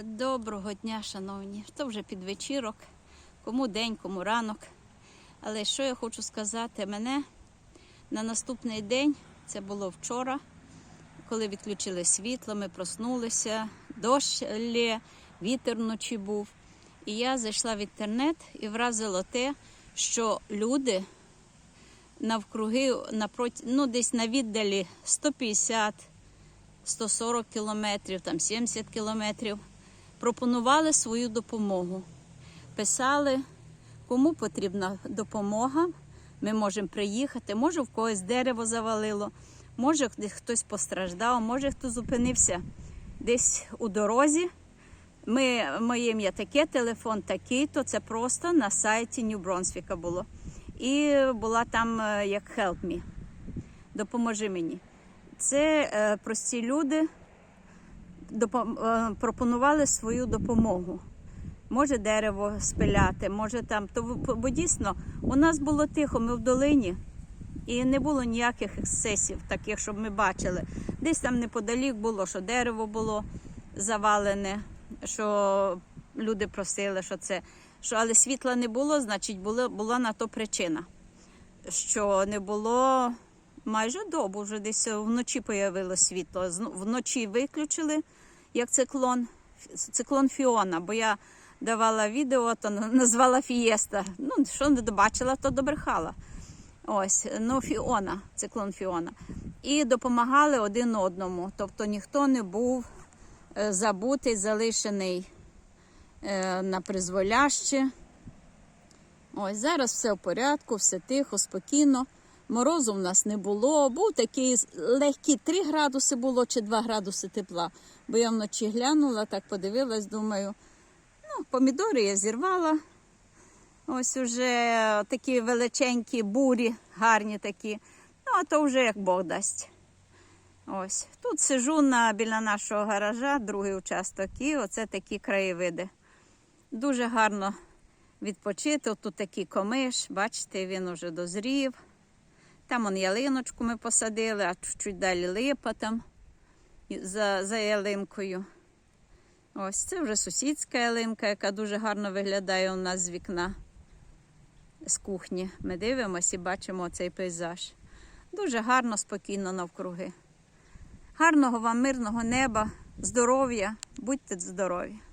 Доброго дня, шановні. То вже підвечірок, кому день, кому ранок. Але що я хочу сказати, мене на наступний день, це було вчора, коли відключили світло, ми проснулися, дощ лє, вітер вночі був. І я зайшла в інтернет і вразило те, що люди навкруги, напроти, ну, десь на віддалі 150 140 кілометрів, там 70 кілометрів, пропонували свою допомогу. Писали, кому потрібна допомога, ми можемо приїхати, може в когось дерево завалило, може хтось постраждав, може хто зупинився десь у дорозі. Ми, моє ім'я таке, телефон такий, то це просто на сайті Нью-Бронсвіка було. І була там е, як help me, допоможи мені. Це е, прості люди пропонували свою допомогу. Може дерево спиляти, може там. То, бо дійсно у нас було тихо, ми в долині, і не було ніяких ексцесів, таких, щоб ми бачили. Десь там неподалік було, що дерево було завалене, що люди просили, що це. Що, але світла не було, значить, було, була на то причина. Що не було майже добу, вже десь вночі появилось світло. Вночі виключили, як циклон, циклон Фіона, бо я давала відео, то назвала Фієста. Ну, що не добачила, то добрехала. Ось, ну, Фіона, циклон Фіона. І допомагали один одному. Тобто ніхто не був е, забутий, залишений е, на призволяще. Ось зараз все в порядку, все тихо, спокійно. Морозу в нас не було. Був такий легкий 3 градуси було чи 2 градуси тепла. Бо я вночі глянула, так подивилась, думаю, ну, помідори я зірвала. Ось уже такі величенькі бурі, гарні такі. Ну, а то вже як Бог дасть. Ось. Тут сижу на, біля нашого гаража, другий участок, і оце такі краєвиди. Дуже гарно відпочити. Тут такий комиш, бачите, він уже дозрів. Там он ялиночку ми посадили, а чуть-чуть далі липа там за, за ялинкою. Ось це вже сусідська ялинка, яка дуже гарно виглядає у нас з вікна з кухні. Ми дивимося і бачимо цей пейзаж. Дуже гарно, спокійно навкруги. Гарного вам мирного неба, здоров'я, будьте здорові!